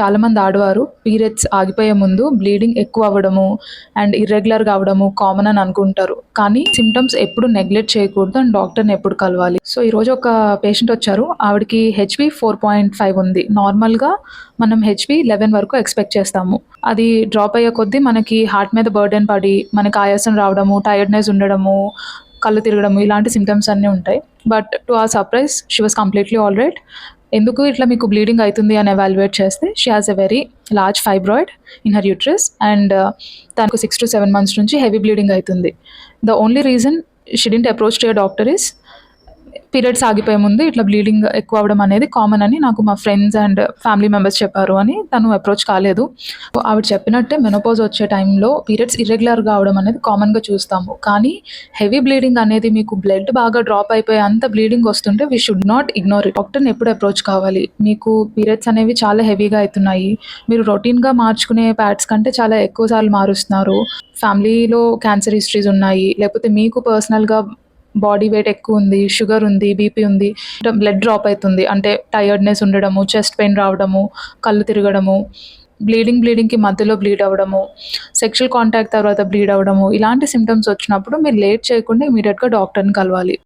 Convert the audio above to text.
చాలామంది ఆడవారు పీరియడ్స్ ఆగిపోయే ముందు బ్లీడింగ్ ఎక్కువ అవ్వడము అండ్ ఇర్రెగ్యులర్గా అవ్వడము కామన్ అని అనుకుంటారు. కానీ సిమ్టమ్స్ ఎప్పుడు నెగ్లెక్ట్ చేయకూడదు అండ్ డాక్టర్ని ఎప్పుడు కలవాలి. సో ఈరోజు ఒక పేషెంట్ వచ్చారు. ఆవిడకి హెచ్పి ఫోర్ పాయింట్ ఫైవ్ ఉంది. నార్మల్గా మనం హెచ్పి లెవెన్ వరకు ఎక్స్పెక్ట్ చేస్తాము. అది డ్రాప్ అయ్యే కొద్దీ మనకి హార్ట్ మీద బర్డెన్ పడి మనకి ఆయాసం రావడము టైర్డ్నెస్ ఉండడము కళ్ళు తిరగడము ఇలాంటి సిమ్టమ్స్ అన్నీ ఉంటాయి. But to our surprise she was completely all right. ఎందుకు ఇట్లా మీకు బ్లీడింగ్ అవుతుంది అని ఎవాల్యుయేట్ చేస్తే she has a very large fibroid in her uterus and తనకు సిక్స్ టు సెవెన్ మంత్స్ నుంచి హెవీ బ్లీడింగ్ అవుతుంది. The only reason she didn't approach to doctor is periods ఆగిపోయే ముందు ఇట్లా బ్లీడింగ్ ఎక్కువ అవడం అనేది కామన్ అని నాకు మా ఫ్రెండ్స్ అండ్ ఫ్యామిలీ మెంబర్స్ చెప్పారు అని తను అప్రోచ్ కాలేదు. ఆవిడ చెప్పినట్టే మెనోపోజ్ వచ్చే టైంలో పీరియడ్స్ ఇర్రెగ్యులర్గా అవడం అనేది కామన్గా చూస్తాము. కానీ హెవీ బ్లీడింగ్ అనేది మీకు బ్లడ్ బాగా డ్రాప్ అయిపోయి అంత బ్లీడింగ్ వస్తుంటే we should not ignore it డాక్టర్ని ఎప్పుడు అప్రోచ్ కావాలి? మీకు పీరియడ్స్ అనేవి చాలా హెవీగా అవుతున్నాయి. మీరు రొటీన్గా మార్చుకునే ప్యాడ్స్ కంటే చాలా ఎక్కువ సార్లు మారుస్తున్నారు. ఫ్యామిలీలో క్యాన్సర్ హిస్టరీస్ ఉన్నాయి. లేకపోతే మీకు పర్సనల్గా బాడీ వెయిట్ ఎక్కువ ఉంది షుగర్ ఉంది బీపీ ఉంది బ్లడ్ డ్రాప్ అవుతుంది అంటే టైర్డ్నెస్ ఉండడము చెస్ట్ పెయిన్ రావడము కళ్ళు తిరగడము బ్లీడింగ్ బ్లీడింగ్కి మధ్యలో బ్లీడ్ అవ్వడము సెక్షువల్ కాంటాక్ట్ తర్వాత బ్లీడ్ అవ్వడము ఇలాంటి సిమ్టమ్స్ వచ్చినప్పుడు మీరు లేట్ చేయకుండా ఇమీడియట్గా డాక్టర్ని కలవాలి.